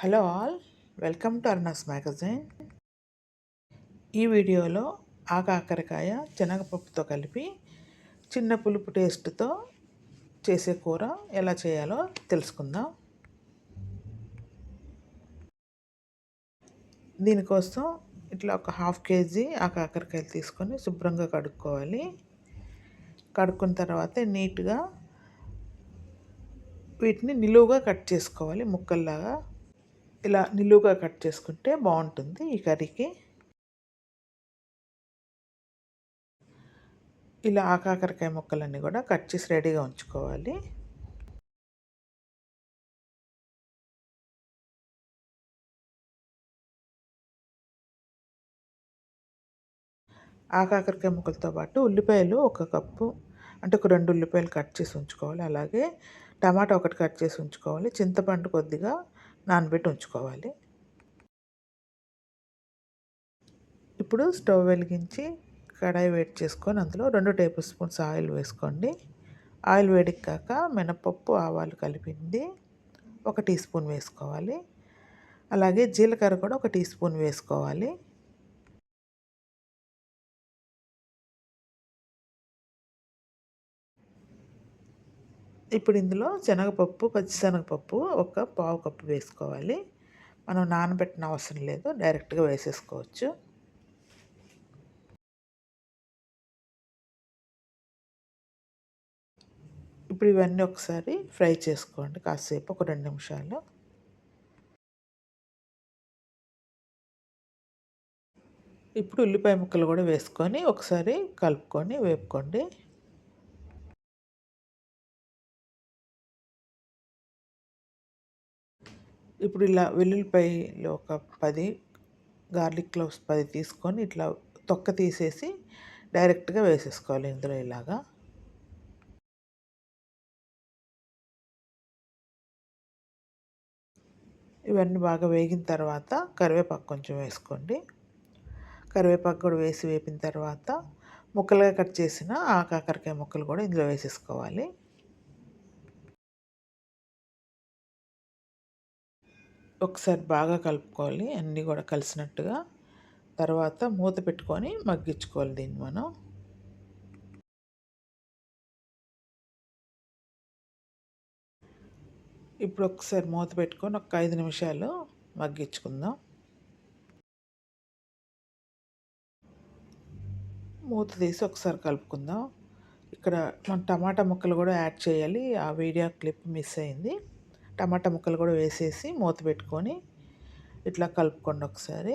Hello all welcome to అర్నస్ magazine. ఈ వీడియోలో ఆకాకరకాయ శనగపప్పుతో కలిపి చిన్న పులుపు టేస్ట్తో చేసే కూర ఎలా చేయాలో తెలుసుకుందాం. దీనికోసం ఇట్లా ఒక హాఫ్ కేజీ ఆకాకరకాయలు తీసుకొని శుభ్రంగా కడుక్కోవాలి. కడుక్కున్న తర్వాత నీట్గా వీటిని నిలువుగా కట్ చేసుకోవాలి ముక్కల్లాగా. ఇలా నిలువుగా కట్ చేసుకుంటే బాగుంటుంది ఈ కర్రీకి. ఇలా ఆకాకరకాయ ముక్కలన్నీ కూడా కట్ చేసి రెడీగా ఉంచుకోవాలి. ఆకాకరకాయ ముక్కలతో పాటు ఉల్లిపాయలు ఒక కప్పు అంటే ఒక రెండు ఉల్లిపాయలు కట్ చేసి ఉంచుకోవాలి. అలాగే టమాటా ఒకటి కట్ చేసి ఉంచుకోవాలి. చింతపండు కొద్దిగా నానబెట్టి ఉంచుకోవాలి. ఇప్పుడు స్టవ్ వెలిగించి కడాయి వేడి చేసుకొని అందులో రెండు టేబుల్ స్పూన్స్ ఆయిల్ వేసుకోండి. ఆయిల్ వేడిక్కాక మినపప్పు ఆవాలు కలిపింది ఒక టీ స్పూన్ వేసుకోవాలి. అలాగే జీలకర్ర కూడా ఒక టీ స్పూన్ వేసుకోవాలి. ఇప్పుడు ఇందులో శనగపప్పు పచ్చిశనగపప్పు ఒక పావు కప్పు వేసుకోవాలి. మనం నానబెట్టిన అవసరం లేదు డైరెక్ట్గా వేసేసుకోవచ్చు. ఇప్పుడు ఇవన్నీ ఒకసారి ఫ్రై చేసుకోండి కాసేపు ఒక రెండు నిమిషాలు. ఇప్పుడు ఉల్లిపాయ ముక్కలు కూడా వేసుకొని ఒకసారి కలుపుకొని వేపుకోండి. ఇప్పుడు ఇలా వెల్లుల్లిపాయలు ఒక పది గార్లిక్ క్లోవ్స్ పది తీసుకొని ఇట్లా తొక్క తీసేసి డైరెక్ట్గా వేసేసుకోవాలి ఇందులో ఇలాగా. ఇవన్నీ బాగా వేగిన తర్వాత కరివేపాకు కొంచెం వేసుకోండి. కరివేపాకు కూడా వేసి వేపిన తర్వాత ముక్కలుగా కట్ చేసిన ఆ కాకరకాయ ముక్కలు కూడా ఇందులో వేసేసుకోవాలి. ఒకసారి బాగా కలుపుకోవాలి అన్నీ కూడా కలిసినట్టుగా. తర్వాత మూత పెట్టుకొని మగ్గించుకోవాలి దీన్ని మనం. ఇప్పుడు ఒకసారి మూత పెట్టుకొని ఒక ఐదు నిమిషాలు మగ్గించుకుందాం. మూత తీసి ఒకసారి కలుపుకుందాం. ఇక్కడ మనం టమాటా ముక్కలు కూడా యాడ్ చేయాలి. ఆ వీడియో క్లిప్ మిస్ అయింది. టమాటా ముక్కలు కూడా వేసేసి మూత పెట్టుకొని ఇట్లా కలుపుకోండి ఒకసారి.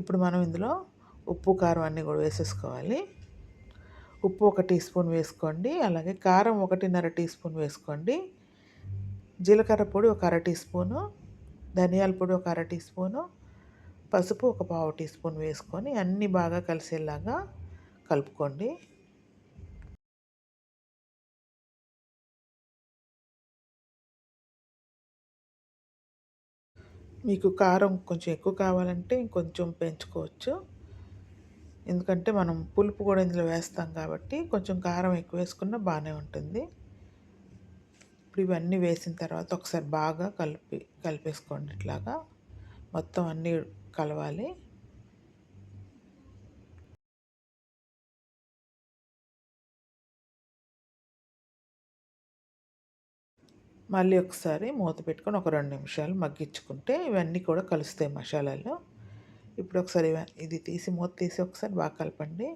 ఇప్పుడు మనం ఇందులో ఉప్పు కారం అన్నీ కూడా వేసేసుకోవాలి. ఉప్పు ఒక టీ స్పూన్ వేసుకోండి. అలాగే కారం ఒకటిన్నర టీ స్పూన్ వేసుకోండి. జీలకర్ర పొడి ఒక అర టీ స్పూను ధనియాల పొడి ఒక అర టీ స్పూను పసుపు ఒక పావు టీ స్పూన్ వేసుకొని అన్నీ బాగా కలిసేలాగా కలుపుకోండి. మీకు కారం కొంచెం ఎక్కువ కావాలంటే ఇంకొంచెం పెంచుకోవచ్చు. ఎందుకంటే మనం పులుపు కూడా ఇందులో వేస్తాం కాబట్టి కొంచెం కారం ఎక్కువ వేసుకున్నా బాగానే ఉంటుంది. ఇప్పుడు ఇవన్నీ వేసిన తర్వాత ఒకసారి బాగా కలిపి కలిపేసుకోండి ఇట్లాగా. మొత్తం అన్నీ కలవాలి. మళ్ళీ ఒకసారి మూత పెట్టుకొని ఒక రెండు నిమిషాలు మగ్గించుకుంటే ఇవన్నీ కూడా కలుస్తాయి మసాలాలు. ఇప్పుడు ఒకసారి ఇది తీసి మూత తీసి ఒకసారి బాగా కలపండి.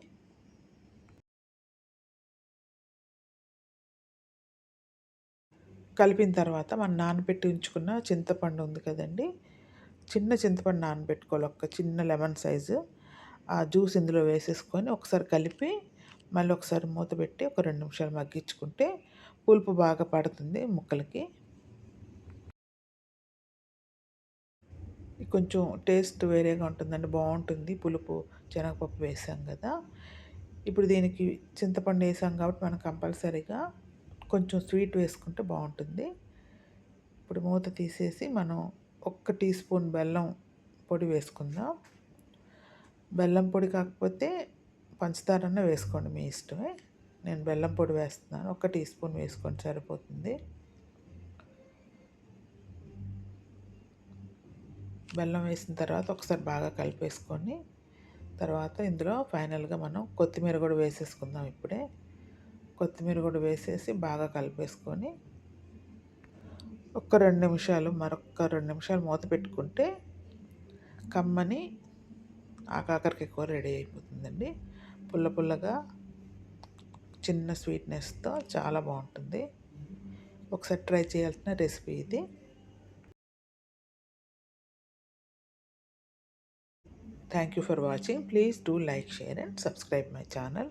కలిపిన తర్వాత మనం నానబెట్టి ఉంచుకున్న చింతపండు ఉంది కదండి. చిన్న చింతపండు నానబెట్టుకోవాలి ఒక చిన్న లెమన్ సైజు. ఆ జ్యూస్ ఇందులో వేసేసుకొని ఒకసారి కలిపి మళ్ళీ ఒకసారి మూత పెట్టి ఒక రెండు నిమిషాలు మగ్గించుకుంటే పులుపు బాగా పడుతుంది ముక్కలకి. కొంచెం టేస్ట్ వేరేగా ఉంటుందండి బాగుంటుంది. పులుపు శనగపప్పు వేసాం కదా. ఇప్పుడు దీనికి చింతపండు వేసాం కాబట్టి మనం కంపల్సరీగా కొంచెం స్వీట్ వేసుకుంటే బాగుంటుంది. ఇప్పుడు మూత తీసేసి మనం ఒక్క టీ స్పూన్ బెల్లం పొడి వేసుకుందాం. బెల్లం పొడి కాకపోతే పంచదారన్న వేసుకోండి మీ ఇష్టమే. నేను బెల్లం పొడి వేస్తున్నాను. ఒక టీ స్పూన్ వేసుకొని సరిపోతుంది. బెల్లం వేసిన తర్వాత ఒకసారి బాగా కలిపేసుకొని తర్వాత ఇందులో ఫైనల్గా మనం కొత్తిమీర కూడా వేసేసుకుందాం ఇప్పుడే. కొత్తిమీర కూడా వేసేసి బాగా కలిపేసుకొని ఒక్క రెండు నిమిషాలు మరొక రెండు నిమిషాలు మూత పెట్టుకుంటే కమ్మని ఆకాకరకాయ కూర రెడీ అయిపోతుందండి. పుల్ల పుల్లగా చిన్న స్వీట్నెస్తో చాలా బాగుంటుంది. ఒకసారి ట్రై చేయాల్సిన రెసిపీ ఇది. Thank you for watching please do like share and subscribe my channel